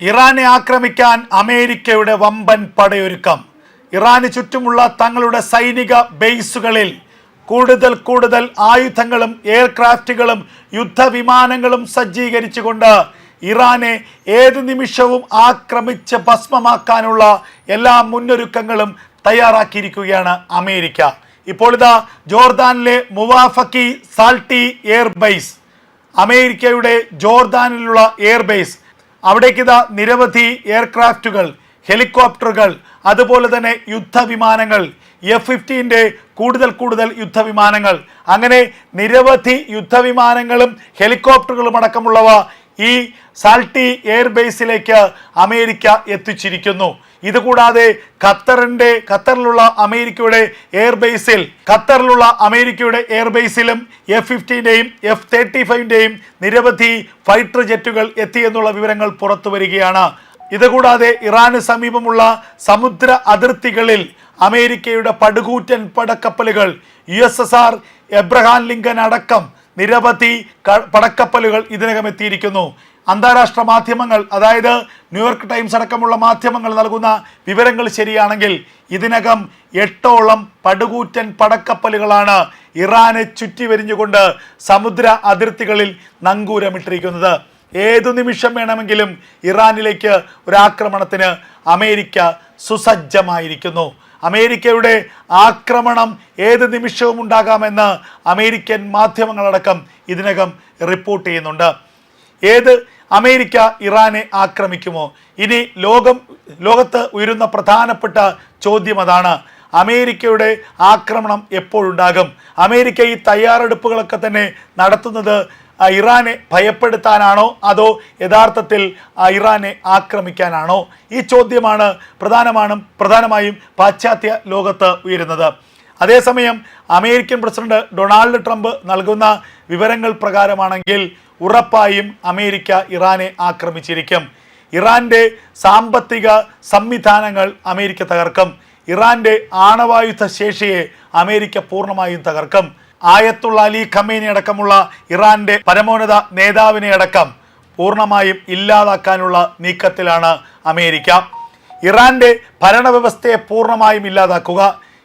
ഇറാനെ ആക്രമിക്കാൻ അമേരിക്കയുടെ വമ്പൻ പടയൊരുക്കം. ഇറാന് ചുറ്റുമുള്ള തങ്ങളുടെ സൈനിക ബേസുകളിൽ കൂടുതൽ കൂടുതൽ ആയുധങ്ങളും എയർക്രാഫ്റ്റുകളും യുദ്ധവിമാനങ്ങളും സജ്ജീകരിച്ചുകൊണ്ട് ഇറാനെ ഏത് നിമിഷവും ആക്രമിച്ച് ഭസ്മമാക്കാനുള്ള എല്ലാ മുന്നൊരുക്കങ്ങളും തയ്യാറാക്കിയിരിക്കുകയാണ് അമേരിക്ക. ഇപ്പോൾ ഇതാ ജോർദാനിലെ മുവാഫക്കി സാൾട്ടി എയർബേസ് അമേരിക്കയുടെ ജോർദാനിലുള്ള എയർബേസ് അവിടേക്ക് ഇതാ നിരവധി എയർക്രാഫ്റ്റുകൾ ഹെലികോപ്റ്ററുകൾ അതുപോലെ തന്നെ യുദ്ധവിമാനങ്ങൾ എഫ് ഫിഫ്റ്റീന്റെ കൂടുതൽ കൂടുതൽ യുദ്ധവിമാനങ്ങൾ. അങ്ങനെ നിരവധി യുദ്ധവിമാനങ്ങളും ഹെലികോപ്റ്ററുകളും അടക്കമുള്ളവ ഈ സാൾട്ടി എയർബേസിലേക്ക് അമേരിക്ക എത്തിച്ചിരിക്കുന്നു. ഇതുകൂടാതെ ഖത്തറിന്റെ ഖത്തറിലുള്ള അമേരിക്കയുടെ എയർബേസിൽ ഖത്തറിലുള്ള അമേരിക്കയുടെ എയർബേസിലും എഫ് ഫിഫ്റ്റീന്റെയും എഫ് തേർട്ടി ഫൈവിന്റെയും നിരവധി ഫൈറ്റർ ജെറ്റുകൾ എത്തിയെന്നുള്ള വിവരങ്ങൾ പുറത്തു വരികയാണ്. ഇതുകൂടാതെ ഇറാന് സമീപമുള്ള സമുദ്ര അതിർത്തികളിൽ അമേരിക്കയുടെ പടുകൂറ്റൻ പടക്കപ്പലുകൾ U S S R Abraham Lincoln അടക്കം നിരവധി പടക്കപ്പലുകൾ ഇതിനകം എത്തിയിരിക്കുന്നു. അന്താരാഷ്ട്ര മാധ്യമങ്ങൾ അതായത് ന്യൂയോർക്ക് ടൈംസ് അടക്കമുള്ള മാധ്യമങ്ങൾ നൽകുന്ന വിവരങ്ങൾ ശരിയാണെങ്കിൽ ഇതിനകം എട്ടോളം പടുകൂറ്റൻ പടക്കപ്പലുകളാണ് ഇറാനെ ചുറ്റിവരിഞ്ഞുകൊണ്ട് സമുദ്ര അതിർത്തികളിൽ നങ്കൂരമിട്ടിരിക്കുന്നത്. ഏതു നിമിഷം വേണമെങ്കിലും ഇറാനിലേക്ക് ഒരാക്രമണത്തിന് അമേരിക്ക സുസജ്ജമായിരിക്കുന്നു. അമേരിക്കയുടെ ആക്രമണം ഏത് നിമിഷവും ഉണ്ടാകാമെന്ന് അമേരിക്കൻ മാധ്യമങ്ങളടക്കം ഇതിനകം റിപ്പോർട്ട് ചെയ്യുന്നുണ്ട്. ഏത് അമേരിക്ക ഇറാനെ ആക്രമിക്കുമോ? ഇനി ലോകം ലോകത്ത് ഉയരുന്ന പ്രധാനപ്പെട്ട ചോദ്യം അതാണ്. അമേരിക്കയുടെ ആക്രമണം എപ്പോഴുണ്ടാകും? അമേരിക്ക ഈ തയ്യാറെടുപ്പുകളൊക്കെ തന്നെ നടത്തുന്നത് ഇറാനെ ഭയപ്പെടുത്താനാണോ? അതോ യഥാർത്ഥത്തിൽ ഇറാനെ ആക്രമിക്കാനാണോ? ഈ ചോദ്യമാണ് പ്രധാനമാണ് പ്രധാനമായും പാശ്ചാത്യ ലോകത്ത് ഉയരുന്നത്. അതേസമയം അമേരിക്കൻ പ്രസിഡന്റ് ഡൊണാൾഡ് ട്രംപ് നൽകുന്ന വിവരങ്ങൾ പ്രകാരമാണെങ്കിൽ ഉറപ്പായും അമേരിക്ക ഇറാനെ ആക്രമിച്ചിരിക്കും. ഇറാന്റെ സാമ്പത്തിക സംവിധാനങ്ങൾ അമേരിക്ക തകർക്കും. ഇറാന്റെ ആണവായുധ ശേഷിയെ അമേരിക്ക പൂർണമായും തകർക്കും. ആയത്തുള്ള അലി ഖമീനി അടക്കമുള്ള ഇറാന്റെ പരമോന്നത നേതാവിനെ അടക്കം പൂർണമായും ഇല്ലാതാക്കാനുള്ള നീക്കത്തിലാണ് അമേരിക്ക. ഇറാന്റെ ഭരണവ്യവസ്ഥയെ പൂർണമായും ഇല്ലാതാക്കുക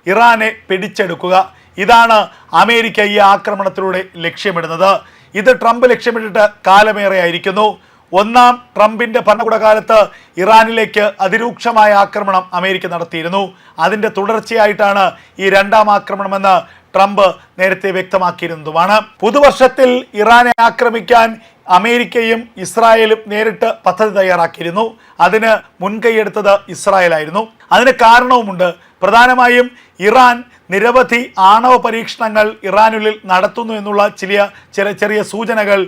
ഇറാനെ പിടിച്ചെടുക്കുക. ഇതാണ് അമേരിക്ക ഈ ആക്രമണത്തിലൂടെ ലക്ഷ്യമിടുന്നത്. ഇത് ട്രംപ് ലക്ഷ്യമിട്ടിട്ട് കാലമേറെയായിരിക്കുന്നു ഒന്നാം ട്രംപിന്റെ ഭരണകൂടകാലത്ത് ഇറാനിലേക്ക് അതിരൂക്ഷമായ ആക്രമണം അമേരിക്ക നടത്തിയിരുന്നു. അതിന്റെ തുടർച്ചയായിട്ടാണ് ഈ രണ്ടാം ആക്രമണമെന്ന് ട്രംപ് നേരത്തെ വ്യക്തമാക്കിയിരുന്നതുമാണ്. പുതുവർഷത്തിൽ ഇറാനെ ആക്രമിക്കാൻ അമേരിക്കയും ഇസ്രായേലും നേരിട്ട് പദ്ധതി തയ്യാറാക്കിയിരുന്നു. അതിന് മുൻകൈയെടുത്തത് ഇസ്രായേലായിരുന്നു. അതിന് കാരണവുമുണ്ട്. പ്രധാനമായും ഇറാൻ നിരവധി ആണവ പരീക്ഷണങ്ങൾ ഇറാനുള്ളിൽ നടത്തുന്നു എന്നുള്ള ചില ചില ചെറിയ സൂചനകൾ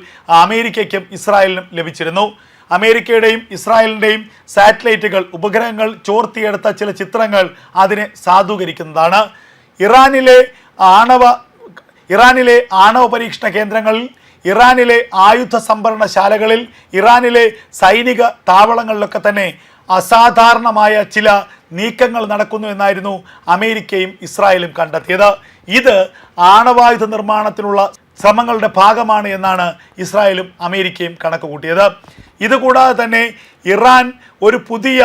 അമേരിക്കയ്ക്കും ഇസ്രായേലിനും ലഭിച്ചിരുന്നു. അമേരിക്കയുടെയും ഇസ്രായേലിന്റെയും സാറ്റലൈറ്റുകൾ ഉപഗ്രഹങ്ങൾ ചോർത്തിയെടുത്ത ചില ചിത്രങ്ങൾ അതിനെ സാധൂകരിക്കുന്നതാണ്. ഇറാനിലെ ആണവ ഇറാനിലെ ആണവ പരീക്ഷണ കേന്ദ്രങ്ങളിൽ ഇറാനിലെ ആയുധ സംഭരണശാലകളിൽ ഇറാനിലെ സൈനിക താവളങ്ങളിലൊക്കെ തന്നെ അസാധാരണമായ ചില നീക്കങ്ങൾ നടക്കുന്നു എന്നായിരുന്നു അമേരിക്കയും ഇസ്രായേലും കണ്ടെത്തിയത്. ഇത് ആണവായുധ നിർമ്മാണത്തിനുള്ള ശ്രമങ്ങളുടെ ഭാഗമാണ് എന്നാണ് ഇസ്രായേലും അമേരിക്കയും കണക്ക് കൂട്ടിയത് ഇതുകൂടാതെ തന്നെ ഇറാൻ ഒരു പുതിയ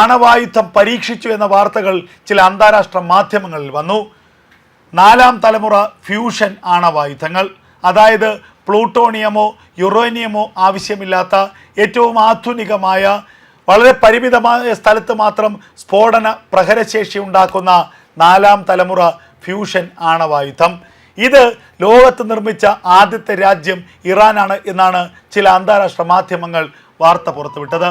ആണവായുധം പരീക്ഷിച്ചു എന്ന വാർത്തകൾ ചില അന്താരാഷ്ട്ര മാധ്യമങ്ങളിൽ വന്നു. നാലാം തലമുറ ഫ്യൂഷൻ ആണവായുധങ്ങൾ. അതായത് പ്ലൂട്ടോണിയമോ യുറേനിയമോ ആവശ്യമില്ലാത്ത ഏറ്റവും ആധുനികമായ വളരെ പരിമിതമായ സ്ഥലത്ത് മാത്രം സ്ഫോടന പ്രഹരശേഷി ഉണ്ടാക്കുന്ന നാലാം തലമുറ ഫ്യൂഷൻ ആണവായുധം. ഇത് ലോകത്ത് നിർമ്മിച്ച ആദ്യത്തെ രാജ്യം ഇറാനാണ് എന്നാണ് ചില അന്താരാഷ്ട്ര മാധ്യമങ്ങൾ വാർത്ത പുറത്തുവിട്ടത്.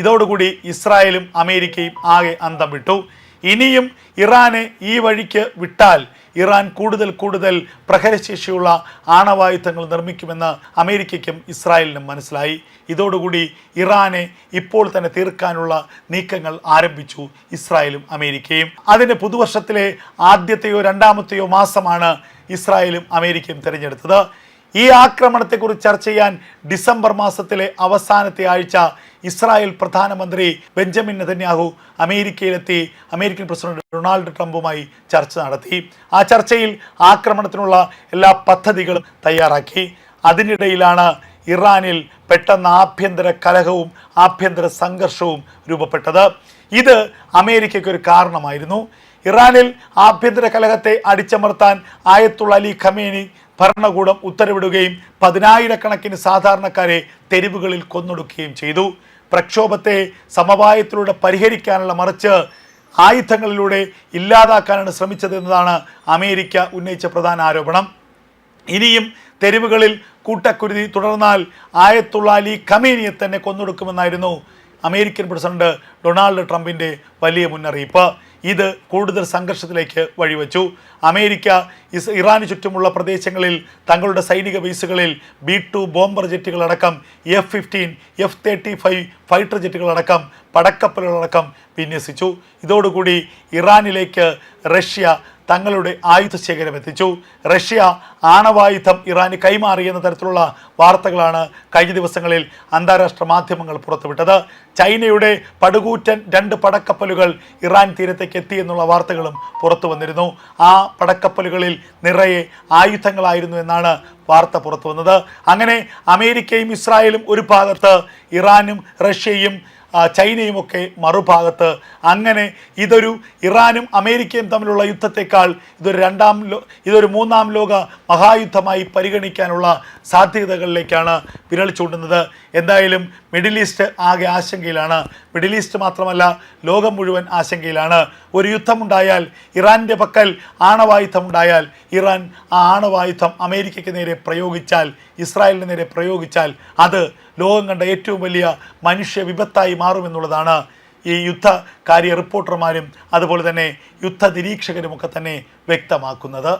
ഇതോടുകൂടി ഇസ്രായേലും അമേരിക്കയും ആകെ അന്തം വിട്ടു. ഇനിയും ഇറാനെ ഈ വഴിക്ക് വിട്ടാൽ ഇറാൻ കൂടുതൽ കൂടുതൽ പ്രഹരശേഷിയുള്ള ആണവായുധങ്ങൾ നിർമ്മിക്കുമെന്ന് അമേരിക്കയ്ക്കും ഇസ്രായേലിനും മനസ്സിലായി. ഇതോടുകൂടി ഇറാനെ ഇപ്പോൾ തന്നെ തീർക്കാനുള്ള നീക്കങ്ങൾ ആരംഭിച്ചു ഇസ്രായേലും അമേരിക്കയും. അതിന്റെ പുതുവർഷത്തിലെ ആദ്യത്തെയോ രണ്ടാമത്തെയോ മാസമാണ് ഇസ്രായേലും അമേരിക്കയും തിരഞ്ഞെടുത്തത്. ഈ ആക്രമണത്തെക്കുറിച്ച് ചർച്ച ചെയ്യാൻ ഡിസംബർ മാസത്തിലെ അവസാനത്തെ ആഴ്ച ഇസ്രായേൽ പ്രധാനമന്ത്രി ബെഞ്ചമിൻ നെതന്യാഹു അമേരിക്കയിലെത്തി അമേരിക്കൻ പ്രസിഡന്റ് ഡൊണാൾഡ് ട്രംപുമായി ചർച്ച നടത്തി. ആ ചർച്ചയിൽ ആക്രമണത്തിനുള്ള എല്ലാ പദ്ധതികളും തയ്യാറാക്കി. അതിനിടയിലാണ് ഇറാനിൽ പെട്ടെന്ന് ആഭ്യന്തര കലഹവും ആഭ്യന്തര സംഘർഷവും രൂപപ്പെട്ടത്. ഇത് അമേരിക്കയ്ക്ക് ഒരു കാരണമായിരുന്നു. ഇറാനിൽ ആഭ്യന്തര കലഹത്തെ അടിച്ചമർത്താൻ ആയത്തുള്ള അലി ഖമേനി ഭരണകൂടം ഉത്തരവിടുകയും പതിനായിരക്കണക്കിന് സാധാരണക്കാരെ തെരുവുകളിൽ കൊന്നൊടുക്കുകയും ചെയ്തു. പ്രക്ഷോഭത്തെ സമവായത്തിലൂടെ പരിഹരിക്കാനുള്ള മറിച്ച് ആയുധങ്ങളിലൂടെ ഇല്ലാതാക്കാനാണ് ശ്രമിച്ചതെന്നതാണ് അമേരിക്ക ഉന്നയിച്ച പ്രധാന ആരോപണം. ഇനിയും തെരുവുകളിൽ കൂട്ടക്കുരുതി തുടർന്നാൽ ആയത്തുള്ള അലി ഖമേനിയെ തന്നെ കൊന്നൊടുക്കുമെന്നായിരുന്നു അമേരിക്കൻ പ്രസിഡന്റ് ഡൊണാൾഡ് ട്രംപിന്റെ വലിയ മുന്നറിയിപ്പ്. ഇത് കൂടുതൽ സംഘർഷത്തിലേക്ക് വഴിവെച്ചു. അമേരിക്ക ഇസ് ഇറാന് ചുറ്റുമുള്ള പ്രദേശങ്ങളിൽ തങ്ങളുടെ സൈനിക ബേസുകളിൽ B two bomber ജെറ്റുകളടക്കം F fifteen F thirty five fighter ജെറ്റുകളടക്കം പടക്കപ്പലുകളടക്കം വിന്യസിച്ചു. ഇതോടുകൂടി ഇറാനിലേക്ക് റഷ്യ തങ്ങളുടെ ആയുധ ശേഖരം എത്തിച്ചു. റഷ്യ ആണവായുധം ഇറാന് കൈമാറി എന്ന തരത്തിലുള്ള വാർത്തകളാണ് കഴിഞ്ഞ ദിവസങ്ങളിൽ അന്താരാഷ്ട്ര മാധ്യമങ്ങൾ പുറത്തുവിട്ടത്. ചൈനയുടെ പടുകൂറ്റൻ രണ്ട് പടക്കപ്പലുകൾ ഇറാൻ തീരത്തേക്ക് എത്തി എന്നുള്ള വാർത്തകളും പുറത്തു വന്നിരുന്നു. ആ പടക്കപ്പലുകളിൽ നിറയെ ആയുധങ്ങളായിരുന്നു എന്നാണ് വാർത്ത പുറത്തു വന്നത്. അങ്ങനെ അമേരിക്കയും ഇസ്രായേലും ഒരു ഭാഗത്ത് ഇറാനും റഷ്യയും ചൈനയുമൊക്കെ മറുഭാഗത്ത് അങ്ങനെ ഇതൊരു ഇറാനും അമേരിക്കയും തമ്മിലുള്ള യുദ്ധത്തെക്കാൾ ഇതൊരു രണ്ടാം ഇതൊരു മൂന്നാം ലോക മഹായുദ്ധമായി പരിഗണിക്കാനുള്ള സാധ്യതകളിലേക്കാണ് വിരൽ ചൂണ്ടുന്നത്. എന്തായാലും മിഡിൽ ഈസ്റ്റ് ആകെ ആശങ്കയിലാണ്. മിഡിൽ ഈസ്റ്റ് മാത്രമല്ല ലോകം മുഴുവൻ ആശങ്കയിലാണ്. ഒരു യുദ്ധമുണ്ടായാൽ ഇറാന്റെ പക്കൽ ആണവായുധമുണ്ടായാൽ ഇറാൻ ആ ആണവായുധം അമേരിക്കയ്ക്ക് നേരെ പ്രയോഗിച്ചാൽ ഇസ്രായേലിന് നേരെ പ്രയോഗിച്ചാൽ അത് ലോകം കണ്ട ഏറ്റവും വലിയ മനുഷ്യ വിപത്തായി മാറുമെന്നുള്ളതാണ് ഈ യുദ്ധകാര്യ റിപ്പോർട്ടർമാരും അതുപോലെ തന്നെ യുദ്ധ നിരീക്ഷകരുമൊക്കെ തന്നെ വ്യക്തമാക്കുന്നത്.